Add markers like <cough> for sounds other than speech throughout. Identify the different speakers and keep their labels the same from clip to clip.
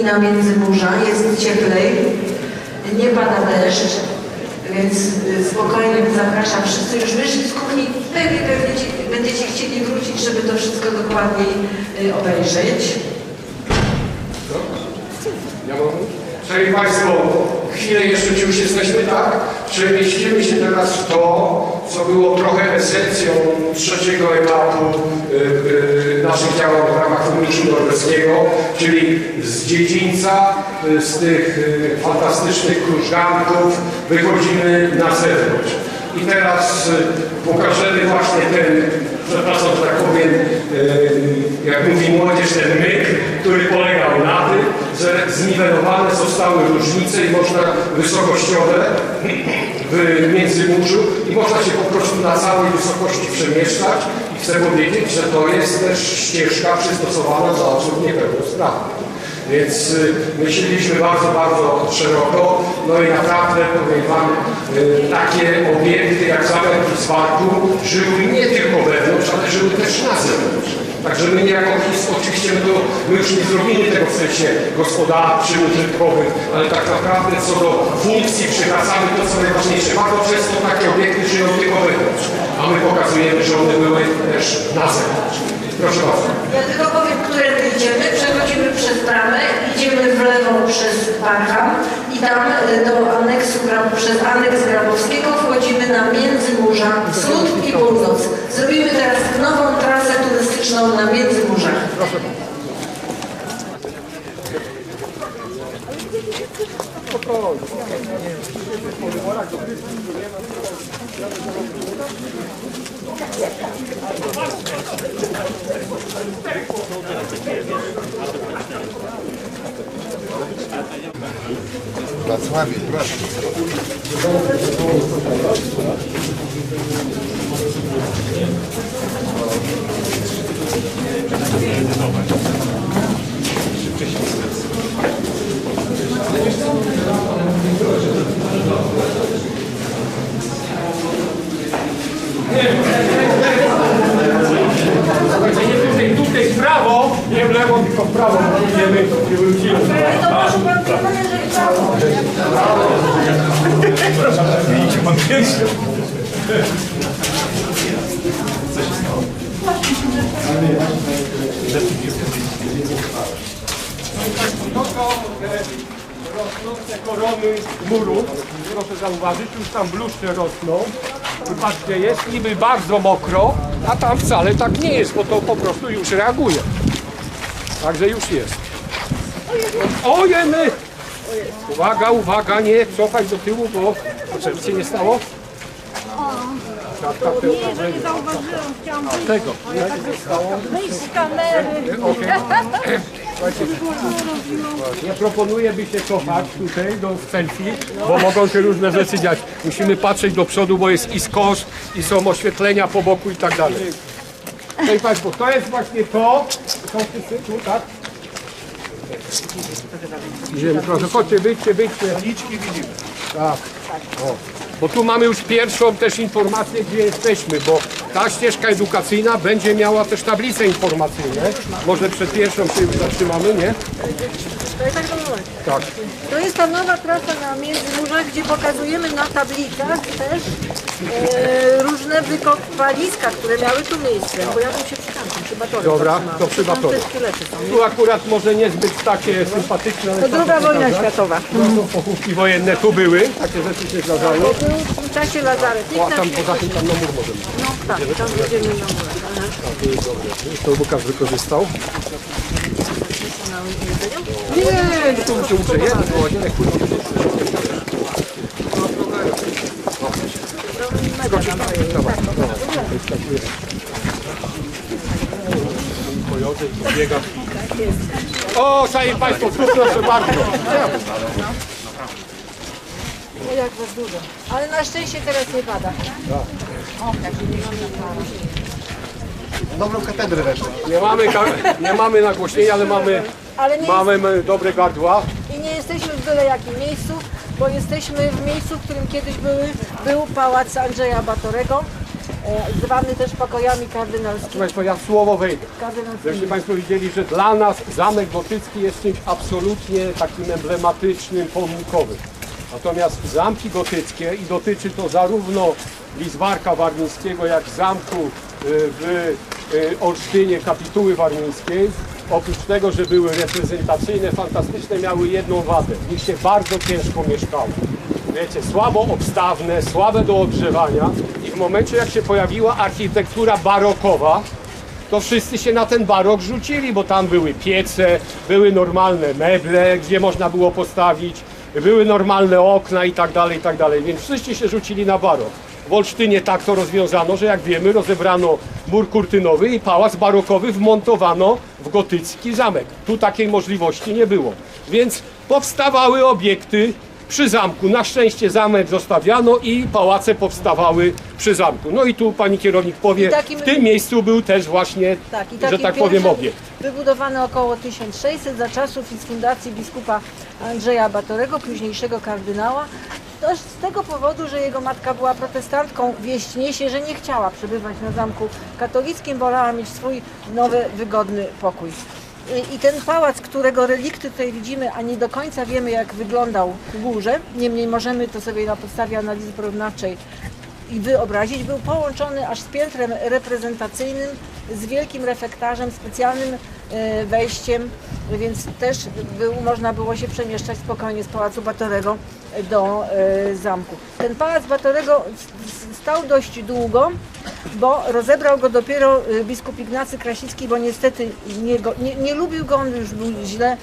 Speaker 1: i na międzymurza jest cieplej, nie pada deszcz, więc y, spokojnie zapraszam wszyscy już wyszli z kuchni, pewnie, pewnie ci- będziecie chcieli wrócić, żeby to wszystko dokładniej y, obejrzeć.
Speaker 2: Szanowni Państwo, chwilę jeszcze już jesteśmy, tak? Przemieścimy się teraz w to, co było trochę esencją trzeciego etapu y, y, naszych działań w ramach Funduszu Norweskiego, czyli z dziedzińca, y, z tych fantastycznych krużganków wychodzimy na zewnątrz. I teraz pokażemy właśnie ten, przepraszam, że tak powiem, jak mówi młodzież, ten myk, który polegał na tym, że zniwelowane zostały różnice i można wysokościowe w międzymurzu i można się po prostu na całej wysokości przemieszczać i chcę powiedzieć, że to jest też ścieżka przystosowana dla osób niepełnosprawnych. Więc y, myśleliśmy bardzo, bardzo szeroko, no i naprawdę powiem Wam, y, takie obiekty jak zamek w Zwarku żyły nie tylko wewnątrz, ale żyły też na zewnątrz. Także my niejako his- oczywiście to, my już nie zrobimy tego w sensie gospodarczym, użytkowym, ale tak naprawdę co do funkcji przywracamy to, co najważniejsze. Bardzo często takie obiekty żyją tylko wewnątrz, a my pokazujemy, że one były też na zewnątrz. Proszę bardzo.
Speaker 1: Ja tylko powiem, którędy idziemy. Przechodzimy przez bramę, idziemy w lewo przez Parham i tam y, do aneksu, przez aneks Grabowskiego wchodzimy na Międzymurza, wschód i północ. Zrobimy teraz nową turystyczną na Międzymurzach.
Speaker 3: Wrocławiu, proszę.
Speaker 2: Słuchajcie, nie tutaj, tutaj w prawo, nie w lewo, tylko w prawo, bo idziemy i wrócimy. To są te rosnące korony muru. Proszę zauważyć, już tam bluszcze rosną. I patrzcie, jest niby bardzo mokro, a tam wcale tak nie jest, bo to po prostu już reaguje. Także już jest. Ojemy! Uwaga, uwaga, nie cofaj do tyłu, bo nic się nie stało? Tak, tak, te okażenie.
Speaker 4: Nie zauważyłam, chciałam wyjść,
Speaker 2: Tego.
Speaker 4: wyjść z kamery. <laughs>
Speaker 2: Ja proponuję, by się cofać tutaj do selfie, bo mogą się różne rzeczy dziać. Musimy patrzeć do przodu, bo jest i skos, i są oświetlenia po boku i tak dalej. Szanowni Państwo, to jest właśnie to. Są wszyscy tu, tak? Idziemy, proszę, chodźcie, wyjdźcie, wyjdźcie. Liczki widzimy. Tak. O. Bo tu mamy już pierwszą też informację, gdzie jesteśmy, bo ta ścieżka edukacyjna będzie miała też tablice informacyjne. Może przed pierwszą się już zatrzymamy, nie?
Speaker 4: Tak. To jest ta nowa trasa na Międzymurzach, gdzie pokazujemy na tablicach też e, różne wykopaliska, które miały tu miejsce. Bo ja bym się przy
Speaker 2: Dobra, to
Speaker 4: są.
Speaker 2: Tu akurat może niezbyt takie sympatyczne, ale
Speaker 4: To druga wojna światowa.
Speaker 2: No, to pochówki wojenne tu były, takie rzeczy się zdarzały.
Speaker 4: To był w czasie lazaret. Nikt
Speaker 2: A tam poza tym tam na mur możemy.
Speaker 4: No tak, tam będziemy na murach. Aha.
Speaker 2: To Łukasz wykorzystał. Nie, no jedno, bo nie później. Biega. O, szanowni Państwo, tu proszę bardzo.
Speaker 4: O, jak was dużo. Ale na szczęście teraz nie pada. O, także nie mam naprawy.
Speaker 3: Dobrą katedrę weszła.
Speaker 2: Nie mamy, ka- nie mamy nagłośnienia, ale mamy,
Speaker 4: Ale nie
Speaker 2: mamy m, dobre gardła.
Speaker 4: I nie jesteśmy w byle jakim miejscu, bo jesteśmy w miejscu, w którym kiedyś były, był pałac Andrzeja Batorego e, zwany też pokojami kardynalskimi.
Speaker 2: Państwa, ja słowo wejdę.
Speaker 4: kardynalskimi.
Speaker 2: Państwo widzieli, że dla nas zamek gotycki jest czymś absolutnie takim emblematycznym, pomnikowym. Natomiast zamki gotyckie i dotyczy to zarówno Lizbarka Warmińskiego, jak zamku y, w y, Olsztynie, kapituły warmińskiej. Oprócz tego, że były reprezentacyjne, fantastyczne, miały jedną wadę. W nich się bardzo ciężko mieszkało. Wiecie, słabo obstawne, słabe do ogrzewania momencie jak się pojawiła architektura barokowa, to wszyscy się na ten barok rzucili, bo tam były piece, były normalne meble, gdzie można było postawić, były normalne okna i tak dalej, i tak dalej, więc wszyscy się rzucili na barok. W Olsztynie tak to rozwiązano, że jak wiemy rozebrano mur kurtynowy i pałac barokowy wmontowano w gotycki zamek. Tu takiej możliwości nie było. Więc powstawały obiekty przy zamku. Na szczęście zamek zostawiano i pałace powstawały przy zamku. No i tu pani kierownik powie,
Speaker 4: takim-
Speaker 2: w tym miejscu był też właśnie,
Speaker 4: Tak,
Speaker 2: że tak powiem, obiekt.
Speaker 4: Wybudowany około 1600 za czasów i z fundacji biskupa Andrzeja Batorego, późniejszego kardynała. Też z tego powodu, że jego matka była protestantką, wieść niesie, że nie chciała przebywać na zamku katolickim, wolała mieć swój nowy, wygodny pokój. I- ten pałac, którego relikty tutaj widzimy, a nie do końca wiemy jak wyglądał w górze, niemniej możemy to sobie na podstawie analizy porównawczej i wyobrazić, był połączony aż z piętrem reprezentacyjnym, z wielkim refektarzem, specjalnym e, wejściem, więc też był, można było się przemieszczać spokojnie z Pałacu Batorego do e, zamku. Ten Pałac Batorego stał dość długo, bo rozebrał go dopiero e, biskup Ignacy Krasicki, bo niestety nie, go, nie, nie lubił go, on już był źle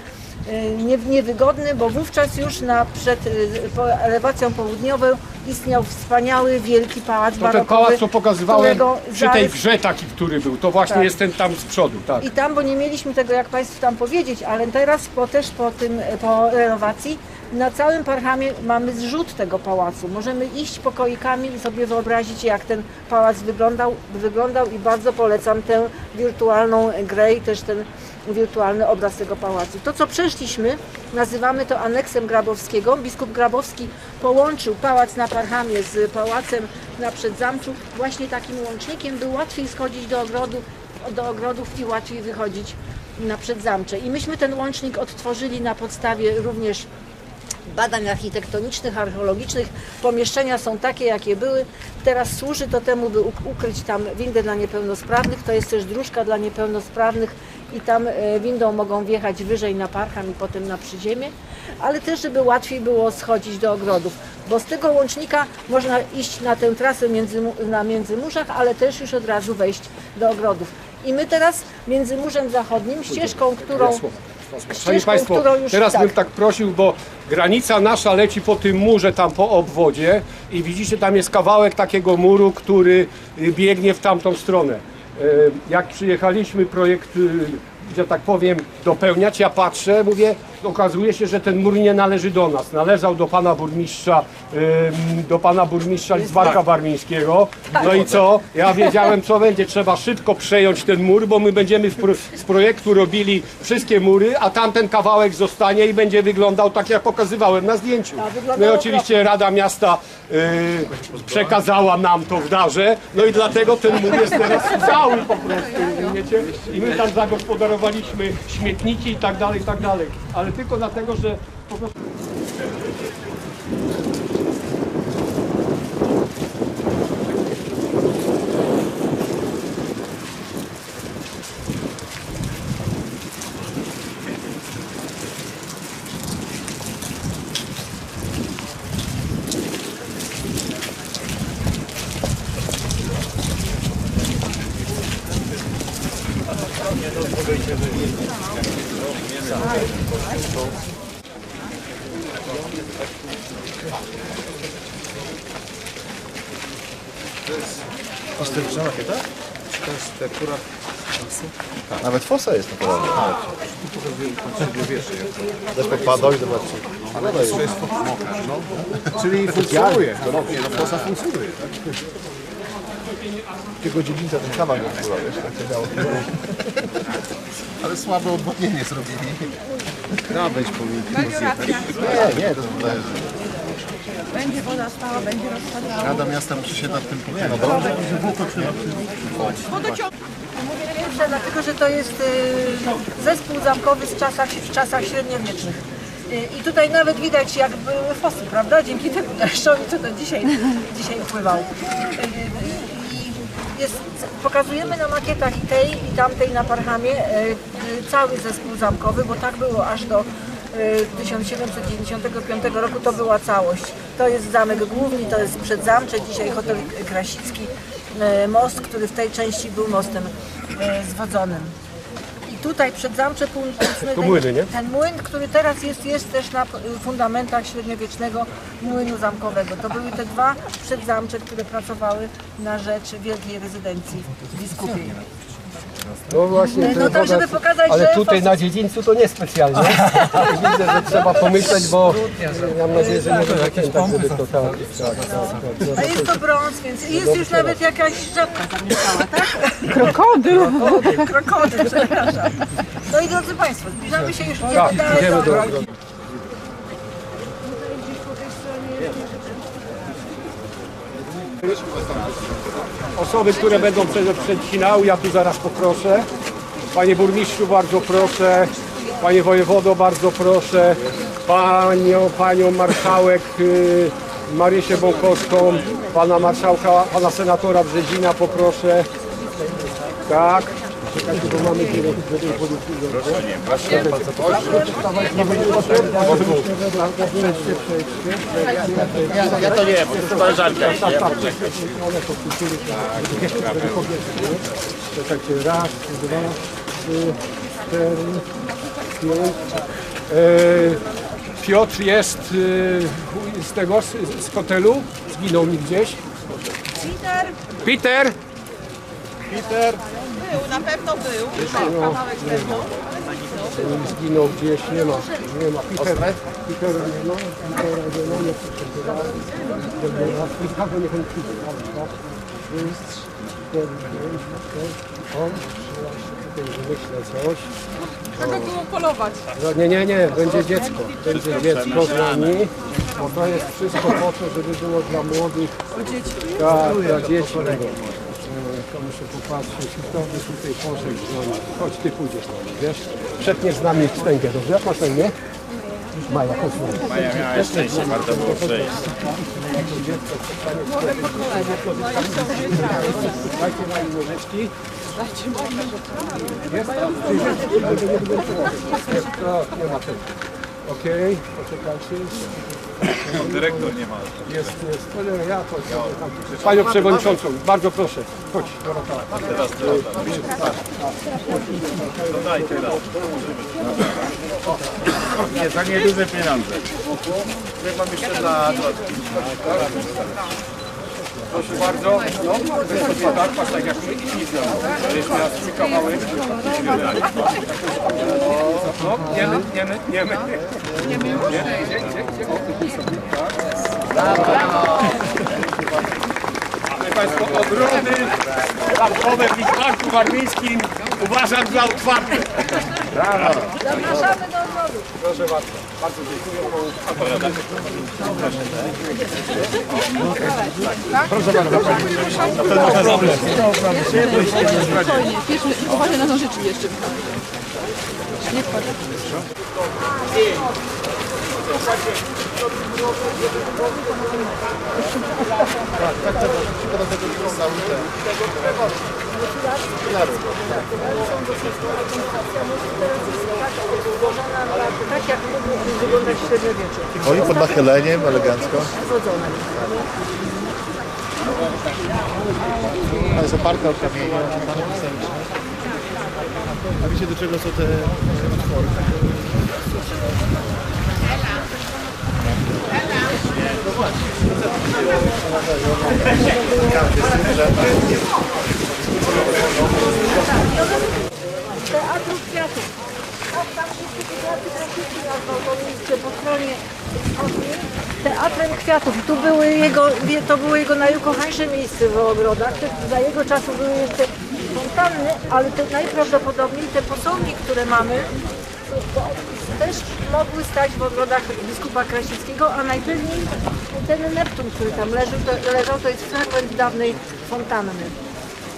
Speaker 4: e, nie, niewygodny, bo wówczas już na, przed po elewacją południową istniał wspaniały, wielki pałac
Speaker 2: To ten
Speaker 4: barokowy,
Speaker 2: pałac, co pokazywałem przy tej grze taki, który był, to właśnie
Speaker 4: Tak.
Speaker 2: jest ten tam z przodu, tak.
Speaker 4: I tam, bo nie mieliśmy tego, jak Państwu tam powiedzieć, ale teraz po, też po tym, po renowacji, na całym Parchamie mamy zrzut tego pałacu. Możemy iść pokoikami i sobie wyobrazić, jak ten pałac wyglądał, wyglądał i bardzo polecam tę wirtualną grę i też ten wirtualny obraz tego pałacu. To, co przeszliśmy, nazywamy to aneksem Grabowskiego. Biskup Grabowski połączył pałac na Parchamie z pałacem na Przedzamczu właśnie takim łącznikiem, by łatwiej schodzić do ogrodu do ogrodów i łatwiej wychodzić na przedzamcze. I myśmy ten łącznik odtworzyli na podstawie również badań architektonicznych, archeologicznych. Pomieszczenia są takie, jakie były. Teraz służy to temu, by uk- ukryć tam windę dla niepełnosprawnych. To jest też dróżka dla niepełnosprawnych i tam e, windą mogą wjechać wyżej na parcham i potem na przyziemie, ale też, żeby łatwiej było schodzić do ogrodów. Bo z tego łącznika można iść na tę trasę między, na Międzymurzach, ale też już od razu wejść do ogrodów. I my teraz między Murzem Zachodnim, ścieżką, którą
Speaker 2: Szanowni Państwo, teraz
Speaker 4: tak.
Speaker 2: bym tak prosił, bo granica nasza leci po tym murze tam po obwodzie i widzicie tam jest kawałek takiego muru, który biegnie w tamtą stronę. E, Jak przyjechaliśmy projekt, y, że tak powiem, dopełniać, ja patrzę, mówię, okazuje się, że ten mur nie należy do nas. Należał do pana burmistrza, ym, do pana burmistrza Lizbarka Warmińskiego. No i co? Ja wiedziałem, co będzie. Trzeba szybko przejąć ten mur, bo my będziemy z, pro, z projektu robili wszystkie mury, a tamten kawałek zostanie i będzie wyglądał tak, jak pokazywałem na zdjęciu.
Speaker 4: A,
Speaker 2: No i oczywiście Rada Miasta y, przekazała nam to w darze, no i dlatego ten mur jest teraz cały po prostu? I my tam zagospodarowaliśmy śmietniki i tak dalej, i tak dalej. Ale tylko dlatego, że po prostu...
Speaker 3: Pasterczyna makieta? To jest akurat... Nawet fosa jest naprawdę. Deszczek pada i zobaczcie. Ale to jest
Speaker 5: Czyli funkcjonuje. Nie, no fosa funkcjonuje. Tak?
Speaker 3: Tylko dziedzińca ten kawał nie była, wiesz, tak się dało.
Speaker 5: Ale słabe odwodnienie zrobili. Krawędź powinien
Speaker 3: Nie, nie, to jest
Speaker 6: będzie woda stała, będzie rozpadała.
Speaker 3: Rada Miasta musi się nad tym pochylić.
Speaker 4: Mówię pierwsze, dlatego że to jest y, zespół zamkowy z czasach, w czasach średniowiecznych. Y, I tutaj nawet widać, jak były fosy, prawda? Dzięki temu deszczowi, co to dzisiaj, dzisiaj wpływał. Jest, pokazujemy na makietach i tej, i tamtej na Parhamie y, y, cały zespół zamkowy, bo tak było aż do y, 1795 roku, to była całość. To jest zamek główny, to jest przedzamcze, dzisiaj hotel Krasicki, y, most, który w tej części był mostem zwodzonym. Tutaj przed zamcze północny, ten, ten młyn, który teraz jest, jest też na fundamentach średniowiecznego młynu zamkowego. To były te dwa przedzamcze, które pracowały na rzecz wielkiej rezydencji biskupiej.
Speaker 7: No właśnie,
Speaker 4: No to, żeby pokazać,
Speaker 7: ale
Speaker 4: że
Speaker 7: tutaj na dziedzińcu to niespecjalnie. <laughs> Widzę, że trzeba pomyśleć, bo mam nadzieję, że nie będzie jakieś pompy to tak, tak, tak,
Speaker 4: A jest to brąz, więc i jest już nawet jakaś żabka zamieszkała, tak?
Speaker 6: Krokodyl!
Speaker 4: Krokodyl, przepraszam. No i drodzy Państwo, zbliżamy się już
Speaker 7: Tak,
Speaker 4: idziemy do...
Speaker 7: do
Speaker 2: Osoby, które będą prze- przecinały, ja tu zaraz poproszę. Panie burmistrzu, bardzo proszę. Panie wojewodo, bardzo proszę. Panią, panią marszałek y, Marysię Bąkowską, pana marszałka, pana senatora Brzezina poproszę. Tak.
Speaker 3: Ja to nie, bo to jest koleżanka.
Speaker 2: Czekajcie, raz, dwa, trzy, cztery, pięć. Piotr jest e, z tego, z, z hotelu, zginął mi gdzieś. Peter! Peter! Peter!
Speaker 6: Był, na pewno był. Kawałek pewno.
Speaker 2: Zginął gdzieś, nie ma, nie ma. Peter, Petera nie ma, Petera nie. Raz, nikogo nie chętnie. Raz, trzy, cztery, pięć, sześć, osiem, tutaj wymyślę coś.
Speaker 6: Trzeba było polować.
Speaker 2: No, Nie, nie, nie, będzie dziecko. Będzie dziecko z nami. Bo to jest wszystko po to, żeby było dla młodych. Tak, dla dzieci. To muszę popatrzeć. I to by tutaj poszedł z nami. Chodź, ty pójdziesz z nami, wiesz? Przetniesz z nami wstęgę, dobrze? Jak masz na imię? Maja, chodź z nami.
Speaker 3: Maja miała szczęście, warto było przejść.
Speaker 2: Dajcie nam łyżeczki. Jest? Jest, to nie ma tego. Okej, poczekajcie.
Speaker 3: Dyrektor nie ma.
Speaker 2: Jest, jest. No nie, ja chodź. tam. Panią Przewodniczącą, bardzo proszę. Chodź, Dorota.
Speaker 3: Teraz Dorota. To daj teraz. Nie, za nieduże pieniądze. Ja mam jeszcze dla...
Speaker 2: Proszę bardzo. No, weź sobie tak, patrz tak jak my i Jeszcze raz trzy kawałek. No, niemy, niemy, niemy. Nie, nie, nie, nie. O, kupię sobie, tak. Mamy Państwo ogrody zamkowe w Liczbarku Warmińskim uważam za otwarte.
Speaker 4: Zapraszamy do ogrodu.
Speaker 2: Proszę bardzo. Bardzo dziękuję.
Speaker 6: Spokojnie, pierwszy uważaj na nożyczki jeszcze. Nie wpadł.
Speaker 4: Tak jak mógł wyglądać średniowiecze.
Speaker 3: Oni pod nachyleniem, elegancko.
Speaker 4: Zwodzone.
Speaker 3: To jest oparta o kamienie, napisane pisemiczne. A wiecie do czego są te
Speaker 4: Teatru Kwiatów. Tam wszystkie miejsce po stronie Teatrem Kwiatów. Tu były jego, to było jego najukochańsze miejsce w ogrodach. Za jego czasu były jeszcze fontanny, ale te najprawdopodobniej te posągi, które mamy, też mogły stać w ogrodach biskupa Krasickiego, a najpewniej Ten Neptun, który tam leży, to, leżał, to jest fragment dawnej fontanny.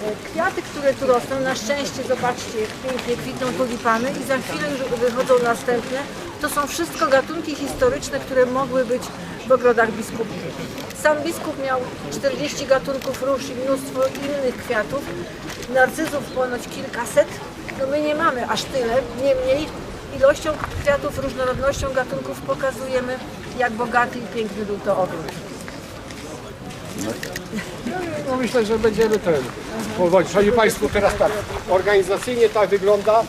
Speaker 4: E, Kwiaty, które tu rosną, na szczęście zobaczcie, jak pięknie kwitną tulipany i za chwilę już wychodzą następne. To są wszystko gatunki historyczne, które mogły być w ogrodach biskupich. Sam biskup miał 40 gatunków róż i mnóstwo innych kwiatów. Narcyzów ponoć kilkaset. No my nie mamy aż tyle, niemniej ilością kwiatów, różnorodnością gatunków pokazujemy, jak bogaty i piękny był to ogród.
Speaker 2: No myślę, że będziemy ten. Szanowni Państwo, teraz tak, organizacyjnie tak wygląda.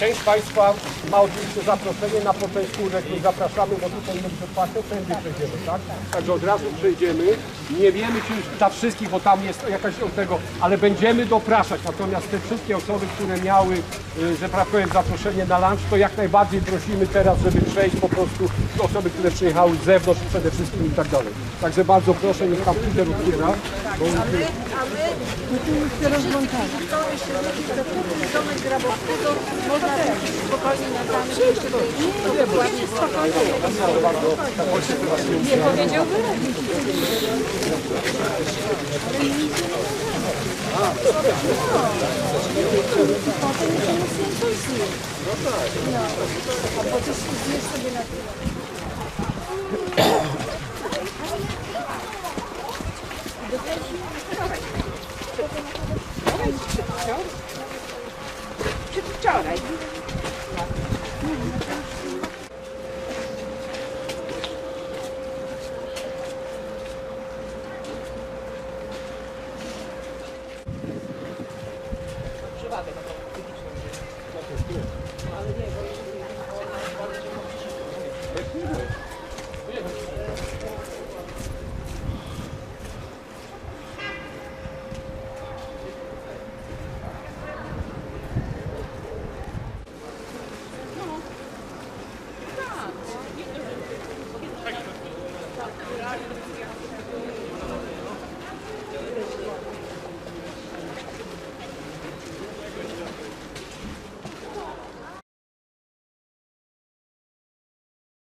Speaker 2: Część Państwa ma oczywiście zaproszenie na początku, których zapraszamy, bo tutaj jest otwarte, wszędzie przejdziemy, tak? Także od razu przejdziemy. Nie wiemy, czy już dla wszystkich, bo tam jest jakaś od tego, ale będziemy dopraszać. Natomiast te wszystkie osoby, które miały, y, że tak powiem, zaproszenie na lunch, to jak najbardziej prosimy teraz, żeby przejść po prostu osoby, które przyjechały z zewnątrz przede wszystkim i tak dalej. Także bardzo proszę, niech tam pójdę otwiera. Bo
Speaker 4: A my, a my rozłączamy. Chcą jeszcze wrócić do domek Grabowskiego, można wrócić spokojnie na tam, jeszcze tutaj wszystko dokładnie spokojnie. Nie powiedziałby?
Speaker 8: Przedwczoraj.